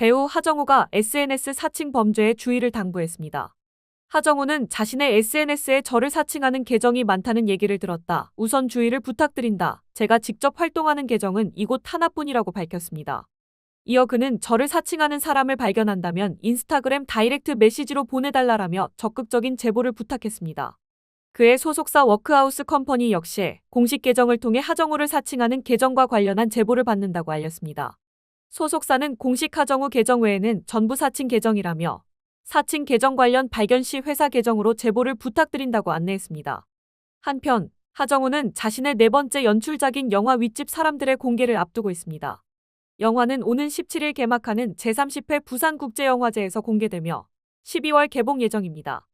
배우 하정우가 SNS 사칭 범죄에 주의를 당부했습니다. 하정우는 자신의 SNS에 저를 사칭하는 계정이 많다는 얘기를 들었다. 우선 주의를 부탁드린다. 제가 직접 활동하는 계정은 이곳 하나뿐이라고 밝혔습니다. 이어 그는 저를 사칭하는 사람을 발견한다면 인스타그램 다이렉트 메시지로 보내달라라며 적극적인 제보를 부탁했습니다. 그의 소속사 워크하우스 컴퍼니 역시 공식 계정을 통해 하정우를 사칭하는 계정과 관련한 제보를 받는다고 알렸습니다. 소속사는 공식 하정우 계정 외에는 전부 사칭 계정이라며 사칭 계정 관련 발견 시 회사 계정으로 제보를 부탁드린다고 안내했습니다. 한편 하정우는 자신의 네 번째 연출작인 영화 윗집 사람들의 공개를 앞두고 있습니다. 영화는 오는 17일 개막하는 제30회 부산국제영화제에서 공개되며 12월 개봉 예정입니다.